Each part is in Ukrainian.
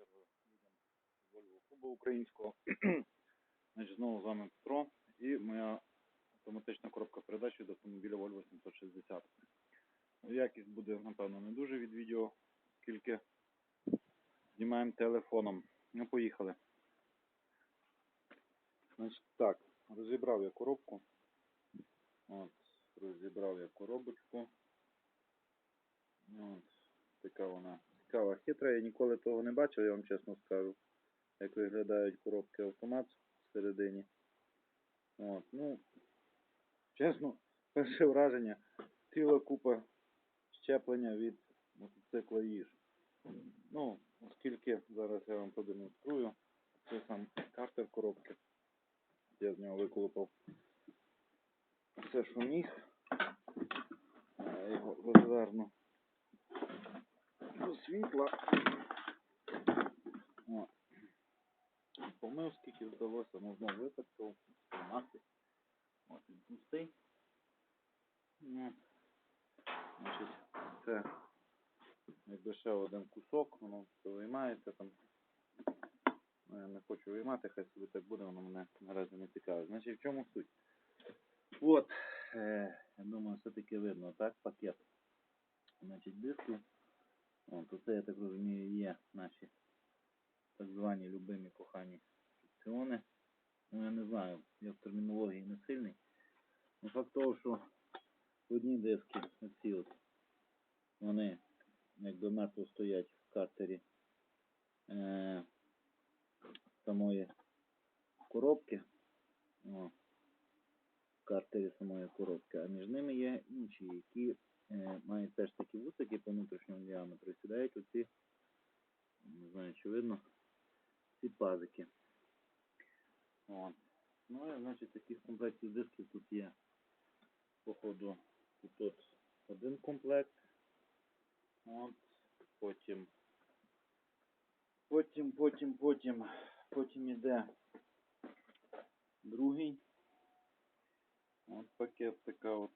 чергу людям Volvo клубу українського. Значить, знову з вами Петро і моя автоматична коробка передач від автомобіля Volvo 760. Якість буде, напевно, не дуже від відео, оскільки знімаємо телефоном. Ну, поїхали. Значить, так, розібрав я коробку. От, розібрав я коробочку. От, така вона цікава, хитра. Я ніколи того не бачив, я вам чесно скажу. Як виглядають коробки автомат всередині. От, ну, чесно, перше враження, ціла купа щеплення від мотоцикла їж. Ну, оскільки зараз я вам продемонструю, це сам картер коробки. Я з нього виколупав все, що міг. Е, Його розверну до світла. О. Помив, скільки вдалося, знову випадков, маси. От він пустий. Значить, це якби ще один кусок, воно виймається там. Ну, я не хочу виймати, хай собі так буде, воно мене наразі не цікавить. Значить, в чому суть? От, е, я думаю, все-таки видно, так, пакет. Значить, диски. От, оце, я так розумію, є наші так звані любимі кохані фікціони. Ну, я не знаю, я в термінології не сильний. Ну, факт того, що одні диски, оці от, вони якби мертво стоять в картері е, самої коробки. О, в картері самої коробки, а між ними є інші, які мають теж такі вусики по внутрішньому діаметру. і Сідають оці, не знаю, чи видно, ці пазики. От. Ну і значить таких комплектів дисків тут є. Походу тут от один комплект. От. Потім. Потім, потім, потім, потім іде другий. От пакет така от,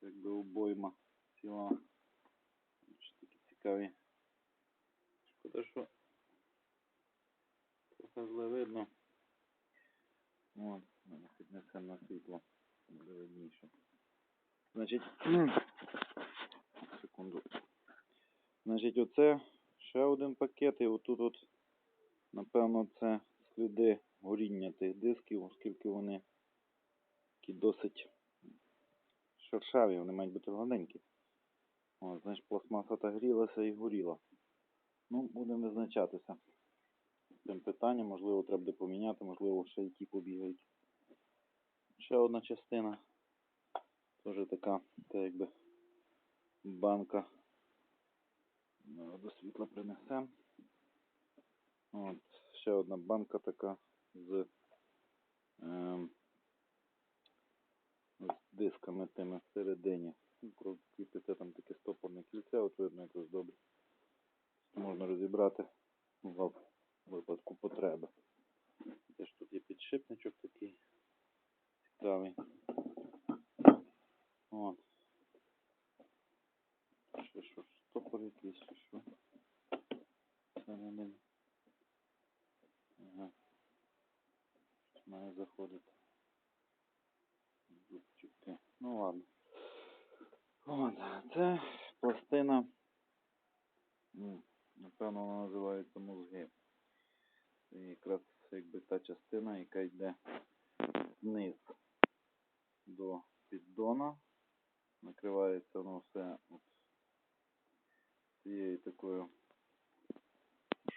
якби обойма ціла. Такі цікаві. Шкода, що трохи зле видно. Мене піднесемо на світло. Буде видніше. Значить, секунду. Значить, оце ще один пакет, і отут от, напевно, це сліди горіння тих дисків, оскільки вони такі досить шершаві, вони мають бути гладенькі. О, значить, пластмаса та грілася і горіла. Ну, будемо визначатися з цим питанням. Можливо, треба буде поміняти, можливо, ще які побігають. Ще одна частина. Теж така, та якби банка. Ну, До світла принесемо. От, ще одна банка така з, ем, з дисками тими всередині. Ну, це там таке стопорне кільце, от видно якось добре. Можна розібрати в випадку потреби. Теж тут є підшипничок такий цікавий. От. Ще що, стопор якийсь, чи що. Це не ним. Ага. Щось Має заходити. Зубчики. Ну ладно. От, це пластина. Ну, напевно, вона називається мозги. Це якраз якби та частина, яка йде вниз до піддона. Накривається воно все от цією такою.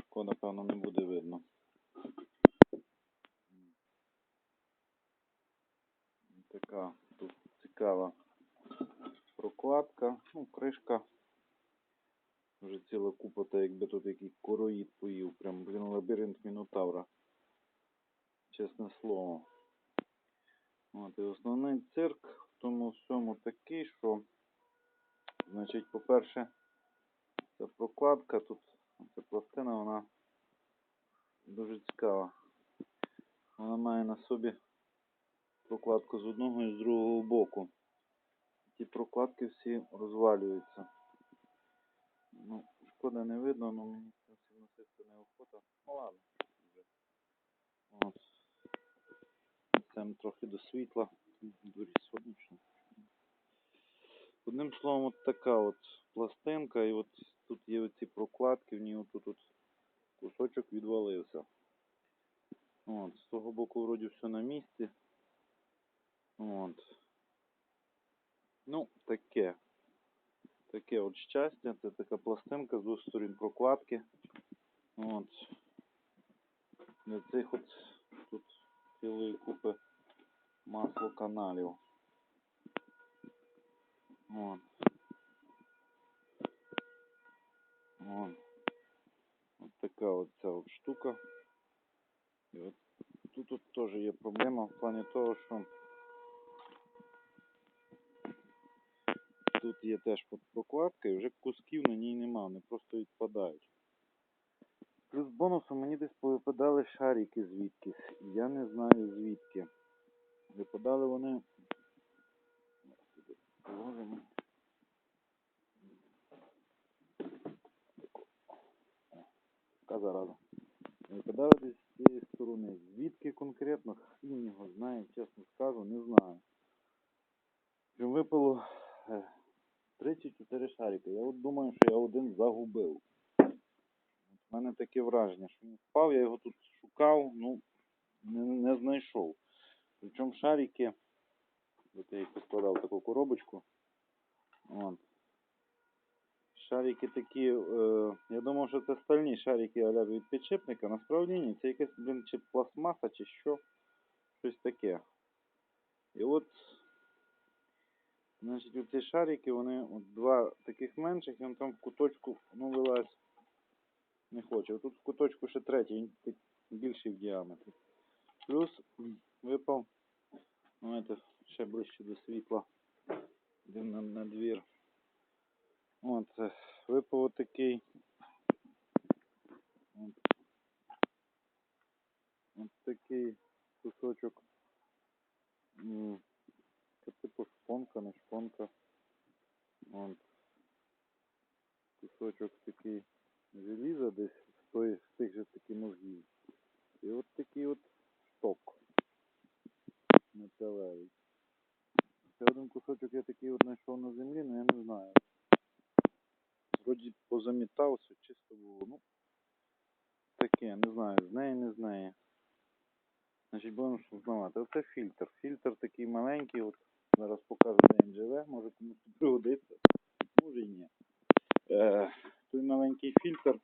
Шкода, певно, не буде видно. Така тут цікава прокладка, ну, кришка. Вже ціла купа, та якби тут який короїд поїв. Прям, блін, лабіринт Мінотавра. Чесне слово. От, і основний цирк в тому всьому такий, що, значить, по-перше, ця прокладка тут, ця пластина, вона дуже цікава. Вона має на собі прокладку з одного і з другого боку. Ті прокладки всі розвалюються. Ну, Шкода не видно, але мені це носити неохота. Ну ладно, Ось. Там трохи до світла, дуже сонячно. Одним словом, от така от пластинка, і от тут є оці прокладки, в ній отут от кусочок відвалився. От, З того боку вроді все на місці. От. Ну, таке. Таке от щастя, це така пластинка з двох сторін прокладки. От. Для цих от тут цілої купи маслоканалів. От. От. От така от ця от штука. І от тут, тут теж є проблема в плані того, що тут є теж прокладка і вже кусків на ній нема, вони просто відпадають. Плюс бонусом мені десь повипадали шарики звідкись. Я не знаю звідки. Випадали вони. Положимо. Така зараза. Випадали десь з цієї сторони. Звідки конкретно, хрін його знає, чесно скажу, не знаю. Чим випало 34 шарики. Я от думаю, що я один загубив. У мене таке враження, що він впав, я його тут шукав, ну не, не знайшов. Причому шарики, от я їх поскладав таку коробочку. От. Шарики такі, е, я думав, що це стальні шарики аля від підшипника, насправді ні, це якась, блін, чи пластмаса, чи що, щось таке. І от, значить, оці шарики, вони от два таких менших, і він там в куточку, ну, вилазь не хоче. Тут в куточку ще третій, він більший в діаметрі. Плюс випав, ну, це ще ближче до світла, йдемо на, на двір. От, е, випав отакий. От, от такий кусочок. Типу шпонка, не шпонка. От. Кусочок такий желіза десь з, той, з тих же таки мозгів. І от такий от шток металевий. Ще один кусочок я такий от знайшов на землі, але я не знаю. Вроді позамітав, все чисто було. Ну, таке, не знаю, з неї, не з неї. Значить, будемо знавати. Оце фільтр. Фільтр такий маленький, от зараз покажу, де він може комусь пригодиться, може і ні. Е, той маленький фільтр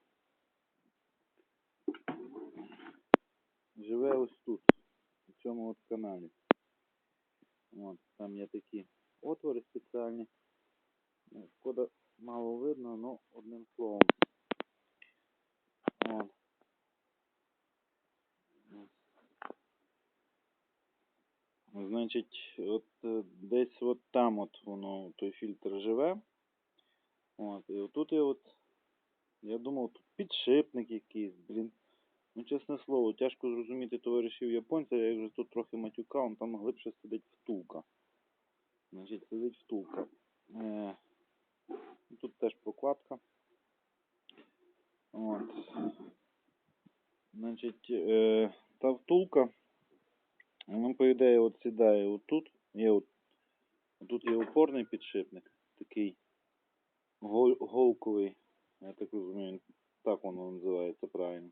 живе ось тут, у цьому от каналі. От, там є такі отвори спеціальні. Ну, Шкода мало видно, ну одним словом. От. Значить, от е, десь от там от воно, той фільтр живе. От, і отут я от, я думав, тут підшипник якийсь, блін. Ну, чесне слово, тяжко зрозуміти товаришів японця, я вже тут трохи матюкав, там глибше сидить втулка. Значить, сидить втулка. Е, тут теж прокладка. От. Значить, е, та втулка, ну, по ідеї, от сідає отут. Є от, тут є опорний підшипник, такий гол, голковий, я так розумію, так воно називається правильно.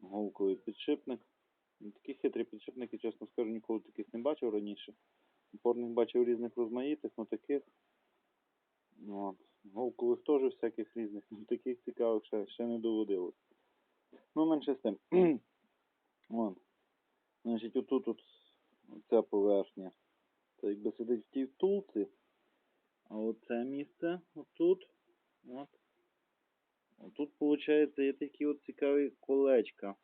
Голковий підшипник. Ну, Такі хитрі підшипники, чесно скажу, ніколи таких не бачив раніше. Опорних бачив різних розмаїтих, ну таких. От. Голкових теж всяких різних, ну таких цікавих ще, ще не доводилось. Ну, менше з тим. Вон. Значить, отут от ця поверхня. Це якби сидить в тій втулці. А оце місце, отут, от. Отут, виходить, є такі от цікаві колечка.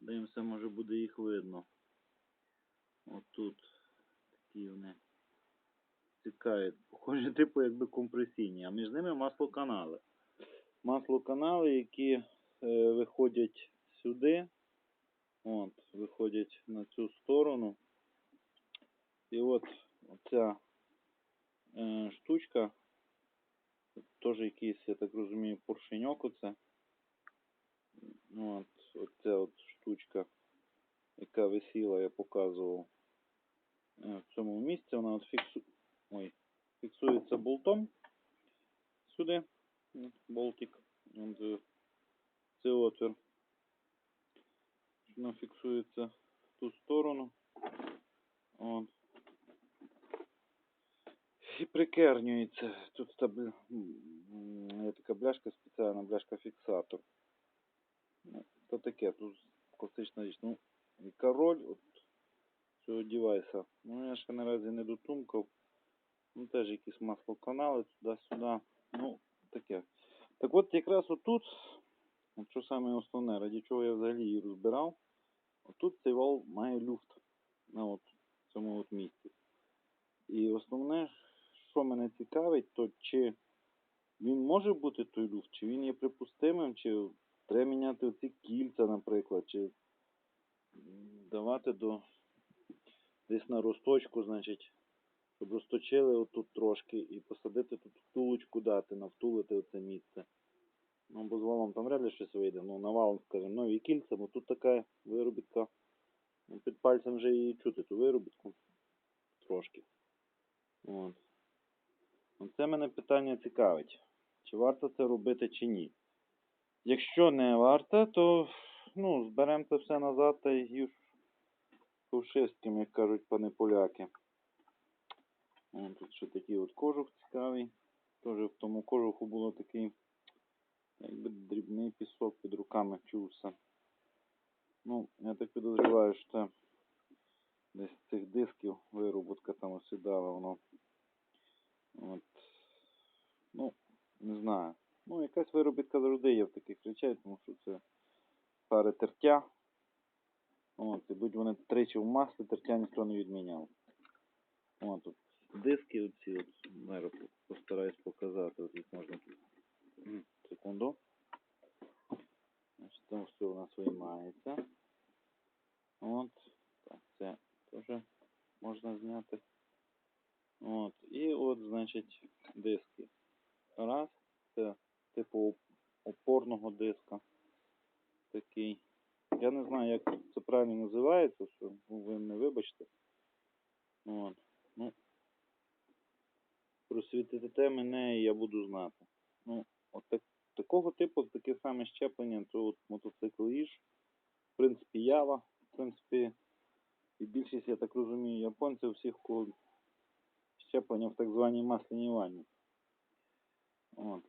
Дивимося, може буде їх видно. Отут такі вони цікаві. Похожі, типу, якби компресійні, а між ними маслоканали. Маслоканали, які е, виходять сюди. От, виходять на цю сторону. І от оця е, штучка, теж якийсь, я так розумію, поршеньок оце. От, оця от штучка. яка висіла, я показував е, в цьому місці, вона от фіксу... Ой, фіксується болтом сюди, болтик, от, е, це отвір. Воно фіксується в ту сторону. От. І прикернюється. Тут табля... є така бляшка спеціальна, бляшка-фіксатор. Ну, то таке, тут класична річ. Ну, яка роль от цього девайса? Ну, я ще наразі не дотумкав. Ну, теж якісь маслоканали туди-сюди. Ну, таке. Так от якраз отут, що саме основне, раді чого я взагалі її розбирав, отут цей вал має люфт на от цьому от місці. І основне, що мене цікавить, то чи він може бути той люфт, чи він є припустимим, чи треба міняти оці кільця, наприклад, чи давати до десь на росточку, значить, щоб розточили отут трошки і посадити тут втулочку дати, навтулити оце місце. Ну, валом там вряд ли щось вийде. Ну, на валом, скажімо, нові кільця, бо тут така виробітка. Ну, під пальцем вже і чути ту виробітку трошки. От. Оце мене питання цікавить. Чи варто це робити, чи ні. Якщо не варто, то ну, зберемо це все назад та юж ковшистським, як кажуть пани поляки. Тут ще такий от кожух цікавий. Теж в тому кожуху було такий, якби дрібний пісок під руками чувся. Ну, я так підозріваю, що десь цих дисків вироботка там осідала воно. От. Ну, не знаю. Ну, якась виробітка завжди є в таких речей, тому що це пари тертя. От, і будь вони тричі в маслі, тертя ніхто не відміняв. От тут диски оці от постараюсь показати. От їх можна Секунду. Значить, там все у нас виймається. Так, це теж можна зняти. От. І от, значить, диски. Раз. Це типу опорного диска. Такий. Я не знаю, як це правильно називається, що ви не вибачте. От. Ну, просвітите мене і я буду знати. Ну, от так, такого типу, таке саме щеплення, то от мотоцикл Іж, в принципі, Ява, в принципі, і більшість, я так розумію, японців всіх щеплення в так званій масляній ванні. От.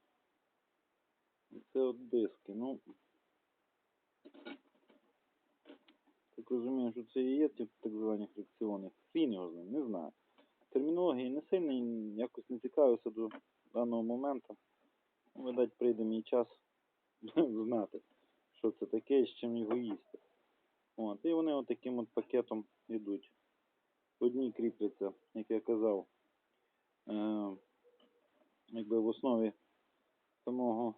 Це от диски. Ну, так розумію, що це і є ті так звані фрикціони. Знає, не знаю. Термінології не сильно якось не цікавився до даного моменту. Видать, прийде мій час знати, що це таке і з чим його їсти. От, і вони от таким от пакетом йдуть. Одні кріпляться, як я казав, е, якби в основі самого,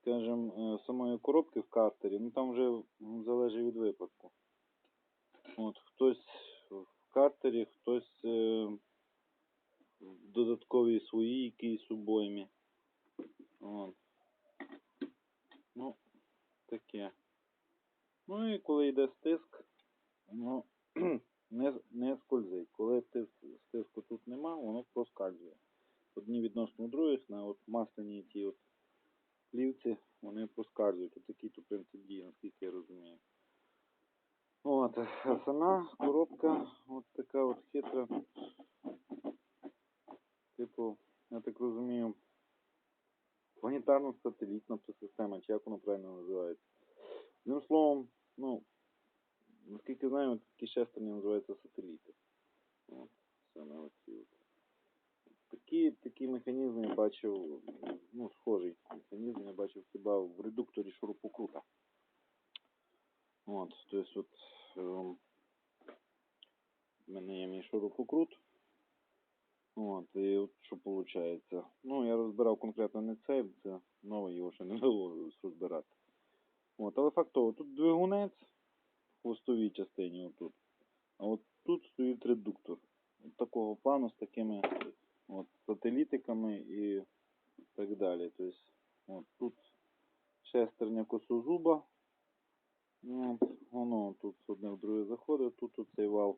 скажімо, е, самої коробки в картері, ну там вже залежить від випадку. От, хтось в картері, хтось е, в додатковій своїй якійсь обоймі. От. Ну, таке. Ну і коли йде стиск, воно не, не скользить. Коли тиск, стиску тут нема, воно проскальзує. Одні відносно других, на от масляні ті от плівці, вони проскальзують. Такий то принцип дії, наскільки я розумію. От, а сама коробка от така от хитра. Типу, я так розумію, планетарно-сателітна система, чи як воно правильно називається. Одним словом, ну, наскільки знаю, такі шестерні називаються сателіти. От, саме оці. Такі, такі механізми я бачив, ну, схожий механізм я бачив хіба в редукторі шурупокрута. От, то есть от ем, в мене є мій шурупокрут. От, і от що виходить. Ну, я розбирав конкретно не цей, це новий, його ще не доводилось розбирати. От, але фактово, тут двигунець в хвостовій частині отут. А от тут стоїть редуктор. От такого плану з такими от, сателітиками і так далі. Тобто, от тут шестерня косозуба. Ну, воно тут одне в друге заходить, тут оцей вал,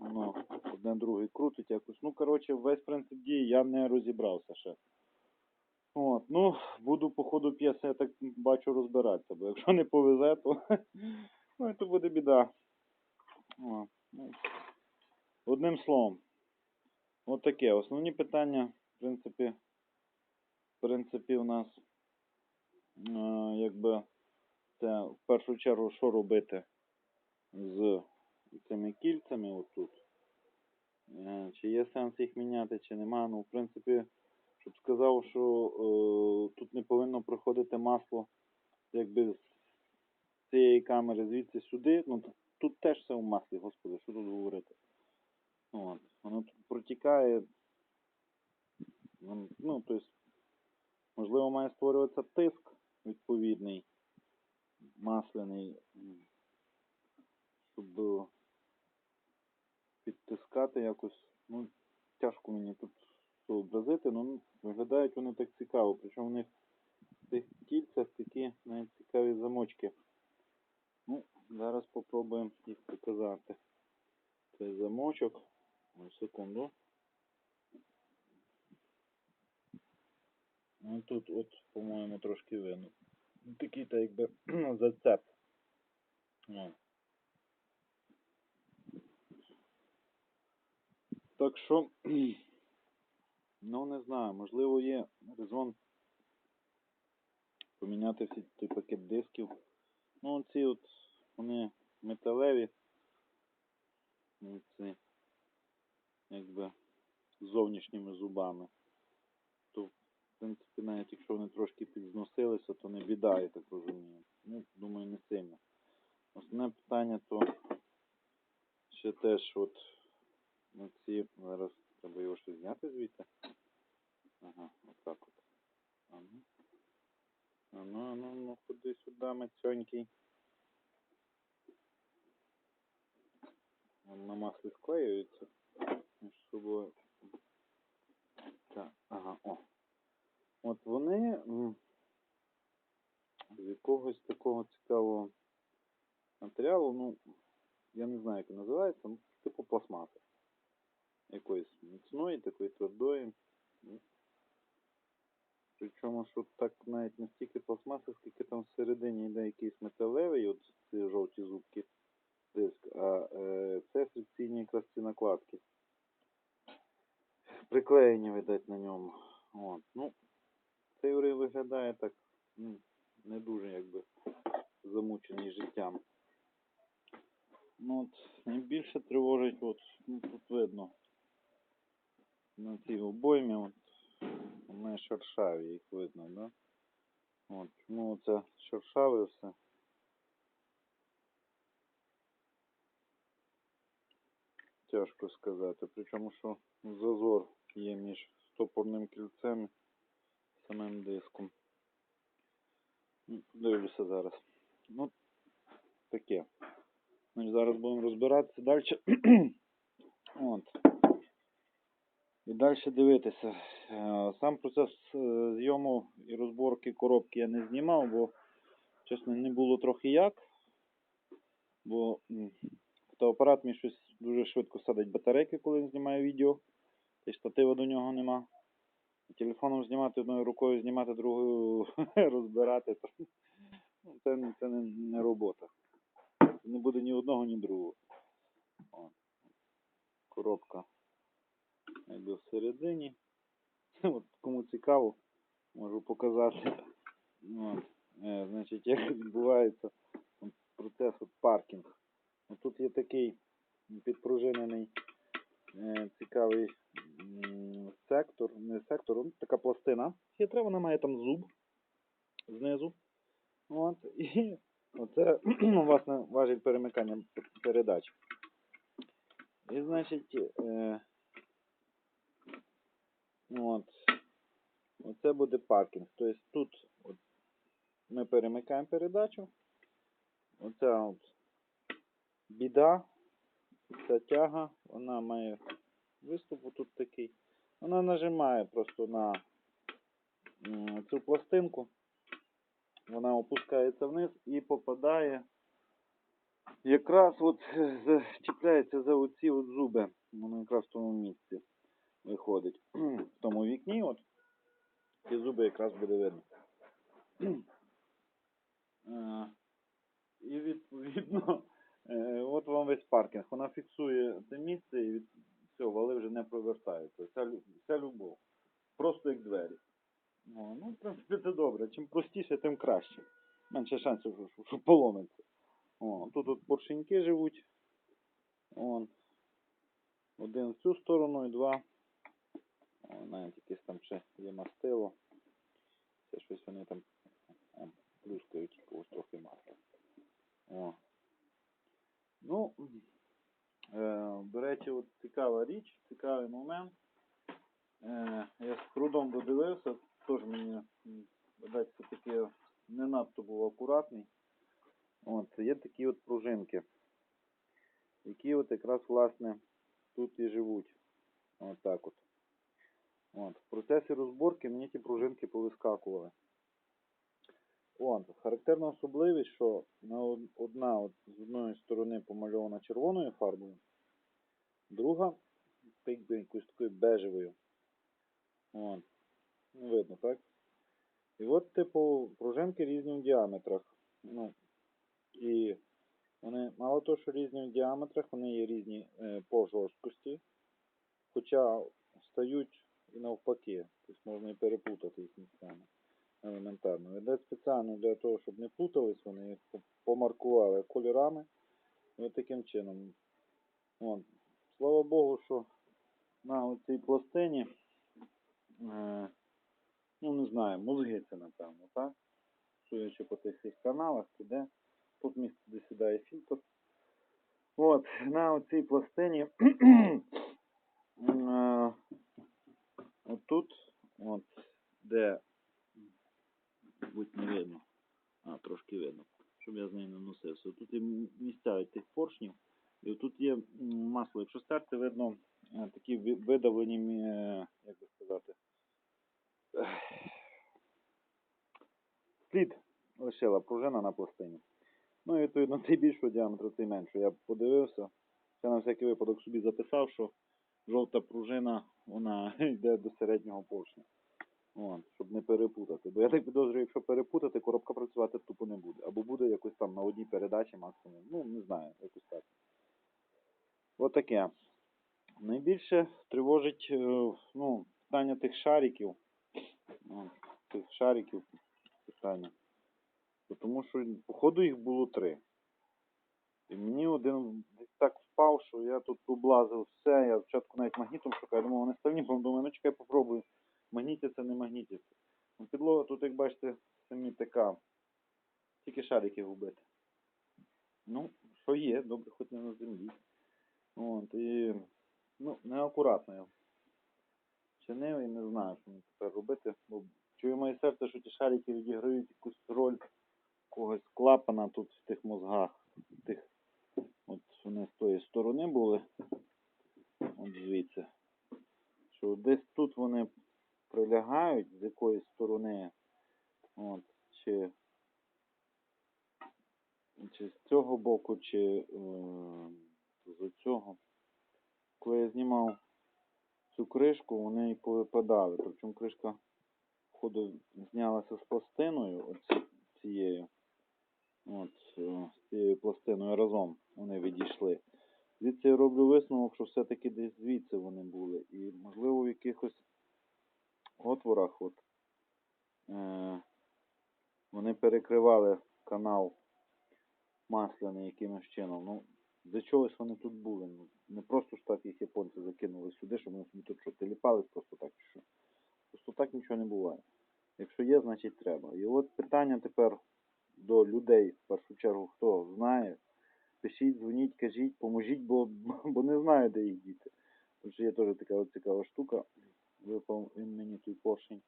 воно одне другий крутить якось. Ну, коротше, весь принцип дії я не розібрався ще. От, ну, буду по ходу п'єси, я так бачу, розбиратися, бо якщо не повезе, то, ну, то буде біда. О, ну, одним словом, от таке. Основні питання, в принципі, в принципі, у нас, е, якби, це в першу чергу, що робити з цими кільцями отут. Е, Чи є сенс їх міняти, чи нема. Ну, в принципі, щоб сказав, що е, тут не повинно проходити масло якби з цієї камери звідси сюди. Ну, тут, теж все в маслі, господи, що тут говорити. От. Воно тут протікає. Ну, тобто, можливо, має створюватися тиск відповідний, масляний, щоб підтискати якось. Ну, тяжко мені тут зобразити, але виглядають вони так цікаво. Причому в них в цих кільцях такі навіть цікаві замочки. Ну, зараз попробуємо їх показати. Цей замочок. Ось секунду. Ну тут от, по-моєму, трошки видно. Такий та якби зацеп. Так що, ну не знаю, можливо є резон поміняти всі той пакет дисків. Ну ці от вони металеві. Ну, Ці якби з зовнішніми зубами. Принципі, навіть якщо вони трошки підзносилися, то не біда, я так розумію. Ну, думаю, не сильно. Основне питання то ще теж от на ці зараз треба його ще зняти звідти. Ага, отак от. А ну. А ну, ходи сюди, мацьонький. Он на маслі склеюється між собою. Так, ага, о. От вони з якогось такого цікавого матеріалу, ну, я не знаю, як він називається, ну, типу пластмаси. Якоїсь міцної, такої твердої. Причому, що так навіть не стільки пластмаси, скільки там всередині йде якийсь металевий, от ці жовті зубки диск, а е, це фрикційні якраз ці накладки. Приклеєні, видать, на ньому. От. Ну, цей виглядає так ну, не дуже якби замучений життям. Ну, от, найбільше тривожить, от, ну, тут видно, на цій обоймі, от, вони шершаві, їх видно, да? От, ну, це шершаве все. Тяжко сказати. Причому, що зазор є між стопорним кільцем самим диском. Дивлюся зараз. Ну, таке. Значить, зараз будемо розбиратися далі. От. І далі дивитися. Е, Сам процес е, зйому і розборки коробки я не знімав, бо, чесно, не було трохи як. Бо фотоапарат мій щось дуже швидко садить батарейки, коли він знімає відео. І штатива до нього нема. Телефоном знімати одною рукою, знімати другою розбирати. Ну, це, це не, не робота. Не буде ні одного, ні другого. Коробка якби всередині. От, кому цікаво, можу показати. От. Е, значить, як відбувається процес от паркінг. От тут є такий підпружинений е, цікавий сектор, не сектор, ну, така пластина хитра, вона має там зуб знизу. От, і оце, власне, важить перемикання передач. І, значить, е, от, оце буде паркінг. Тобто тут от, ми перемикаємо передачу. Оця от біда, ця тяга, вона має виступ тут такий. Вона нажимає просто на цю пластинку. Вона опускається вниз і попадає якраз от е, зачіпляється за оці от зуби. Воно якраз в тому місці виходить. В тому вікні, от ці зуби якраз буде видно. Е, І відповідно, е, от вам весь паркінг. Вона фіксує це місце і. Все, вали вже не провертаються. Вся, вся любов. Просто як двері. О, ну, в принципі, це добре. Чим простіше, тим краще. Менше шансів, що, поломиться. О, тут от поршеньки живуть. Вон. Один в цю сторону і два. О, навіть якесь там ще є мастило. Це щось вони там плюскають когось трохи масла. О. Ну, до речі, от цікава річ, цікавий момент. Е, я з трудом додивився, теж мені м, видать, все-таки не надто був акуратний. От, є такі от пружинки, які от якраз власне тут і живуть. От так от. От. В процесі розборки мені ті пружинки повискакували. От, характерна особливість, що на одна от, з одної сторони помальована червоною фарбою, друга якоюсь такою бежевою. От. Ну, видно, так? І от, типу, пружинки різні в діаметрах. Ну, і вони мало того, що різні в діаметрах, вони є різні е, по жорсткості, хоча стають і навпаки. Тобто можна і переплутати їх місцями. Елементарно. Іде спеціально для того, щоб не плутались, вони їх помаркували кольорами. І таким чином. От. Слава Богу, що на цій пластині, е, ну не знаю, мозги це напевно, так? Судячи по тих всіх каналах, туди. Тут місце, де сідає фільтр. От, на цій пластині е, отут, от, де будь не видно. А, трошки видно, щоб я з нею. Тут є місця тих поршнів. І тут є масло. Якщо стерти, видно е, такі видавлені, е, як би сказати, слід лишила пружина на пластині. Ну і відповідно цей більшого діаметру, цей менший. Я подивився. Це на всякий випадок собі записав, що жовта пружина вона йде до середнього поршня. От, щоб не перепутати. Бо я так підозрюю, якщо перепутати, коробка працювати тупо не буде. Або буде якось там на одній передачі максимум. Ну, не знаю, якось так. От таке. Найбільше тривожить е, ну, питання тих шариків. Ну, тих шариків питання. Тому що, походу, їх було три. І мені один десь так впав, що я тут облазив все. Я спочатку навіть магнітом шукаю, думав, вони ставні, потім думаю, ну чекай, попробую. Магнітяться, не магнітяться. Ну, підлога тут, як бачите, самі така. Тільки шарики губити. Ну, що є, добре, хоч не на землі. От, і, ну, неакуратно я чинив і не знаю, що мені тепер робити. Бо чує моє серце, що ті шарики відіграють якусь роль когось клапана тут в тих мозгах. Тих, от вони з тої сторони були. От звідси. Що десь тут вони прилягають з якоїсь сторони. От, чи, чи з цього боку, чи е, з цього. Коли я знімав цю кришку, вони і повипадали. Причому кришка ходу знялася з пластиною, цією. От, е, з цією пластиною разом вони відійшли. Звідси я роблю висновок, що все-таки десь звідси вони були. І, можливо, в якихось отворах от, е, вони перекривали канал масляний якимось чином. Ну, для чогось вони тут були. Ну, не просто ж так їх японці закинули сюди, щоб вони тут що теліпались просто так що. Просто так нічого не буває. Якщо є, значить треба. І от питання тепер до людей, в першу чергу, хто знає, пишіть, дзвоніть, кажіть, поможіть, бо, бо не знаю, де їх діти. Тому що є теж така цікава штука. Випав він мені той поршень.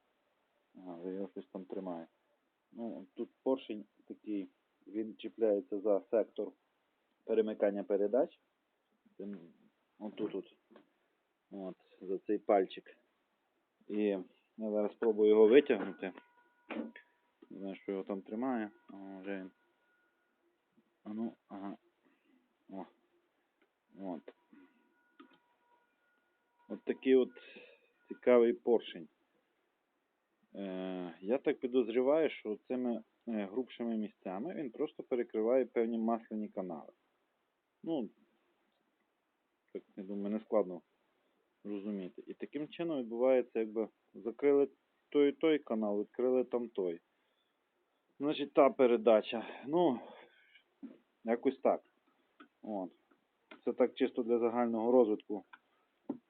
Ага, його щось там тримає. Ну, тут поршень такий, він чіпляється за сектор перемикання передач. Отут от, от, за цей пальчик. І я зараз спробую його витягнути. Не знаю, що його там тримає. А, вже він. А ну, ага. О. От. От такий от цікавий поршень. Е, я так підозріваю, що цими е, грубшими місцями він просто перекриває певні масляні канали. Ну, так, я думаю, не складно розуміти. І таким чином відбувається, якби закрили той і той канал, відкрили там той. Значить, та передача. Ну, якось так. От. Це так чисто для загального розвитку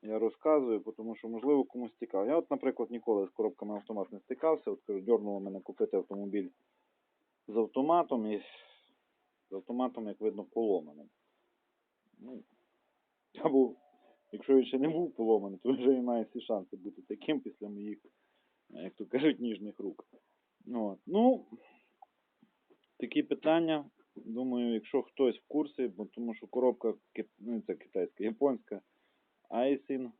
я розказую, тому що, можливо, комусь цікаво. Я от, наприклад, ніколи з коробками автомат не стикався. От кажу, дьорнуло мене купити автомобіль з автоматом і з автоматом, як видно, поломаним. Ну, я був, якщо він ще не був поломаний, то вже він має всі шанси бути таким після моїх, як то кажуть, ніжних рук. От. Ну, такі питання. Думаю, якщо хтось в курсі, бо тому що коробка ну, це китайська, японська, Айсін.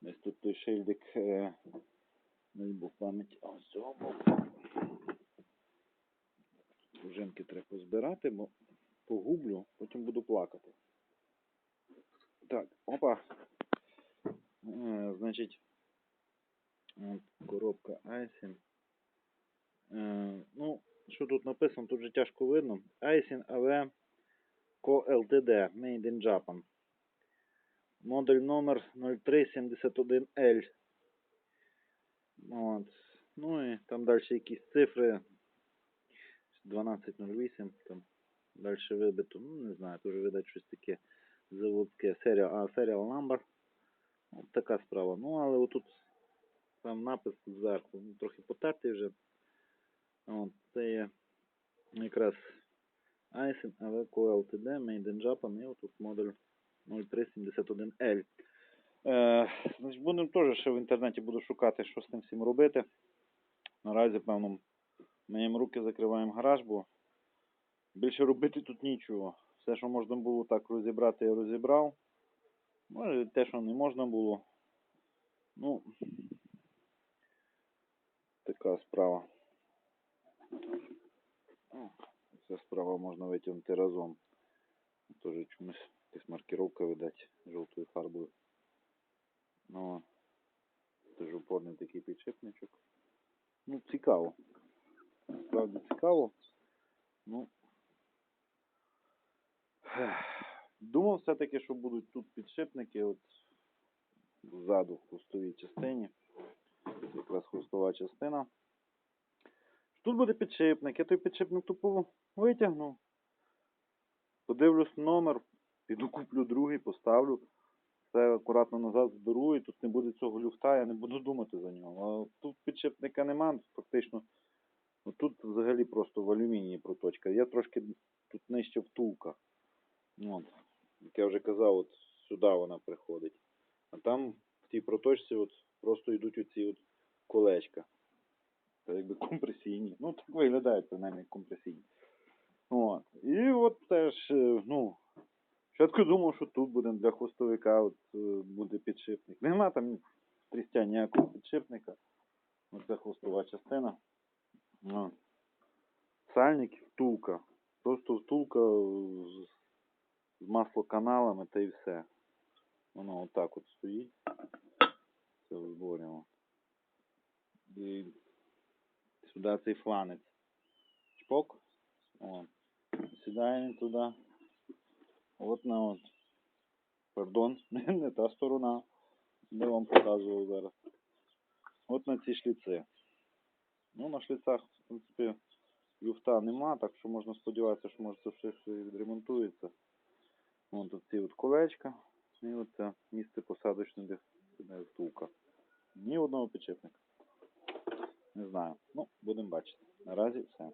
Десь тут той шильдик е, не був пам'ять. Ось цього. Пружинки треба позбирати, бо погублю, потім буду плакати. Так, опа. Е, значить, коробка Айсін. Е, ну, що тут написано, тут вже тяжко видно. Айсін АВ Co Ltd. Made in Japan. Модель номер 0371L. От. Ну і там далі якісь цифри. 1208, там далі вибито. Ну, не знаю, теж видать щось таке заводське. Серіал, а, serial number. От така справа. Ну, але отут там напис зверху, ну, трохи потертий вже. От, це є якраз Aisin AV Ltd, Made in Japan, і отут модель 0371L. Е, будемо теж ще в інтернеті буду шукати, що з тим всім робити. Наразі, певно, миємо руки, закриваємо гараж, бо більше робити тут нічого. Все, що можна було так розібрати, я розібрав. Може, те, що не можна було. Ну, така справа. Ця справа можна витягнути разом. Теж чомусь якась маркировка видать жовтою фарбою. Ну, теж упорний такий підшипничок. Ну, цікаво. Насправді цікаво. Ну. Думав все-таки, що будуть тут підшипники от ззаду в хвостовій частині. Якраз хвостова частина. Тут буде підшипник, я той підшипник тупо витягну. Подивлюсь номер, піду куплю другий, поставлю. Все акуратно назад зберу, і тут не буде цього люфта, я не буду думати за нього. А тут підшипника нема, фактично. Ну, тут взагалі просто в алюмінії проточка. Я трошки тут нижче втулка. От. Як я вже казав, от сюди вона приходить. А там в тій проточці от просто йдуть оці от колечка. Це якби компресійні. Ну, так виглядають принаймні компресійні. От. І от теж, е, ну, спочатку думав, що тут буде для хвостовика от, е, буде підшипник. Нема там трістя ніякого підшипника. Оце хвостова частина. Сальник втулка. Просто втулка з, маслоканалами та і все. Воно отак от стоїть. Це зборюємо. І сюди цей фланець. Чпок. О. Сідає він туди. От на от. Пардон, не та сторона. Не вам показував зараз. От на ці шліци. Ну, на шліцах, в принципі, люфта нема, так що можна сподіватися, що може це все відремонтується. Вон тут ці от колечка. І от це місце посадочне, де втулка. Ні одного підшипника. Не знаю. Ну, будемо бачити. Наразі все.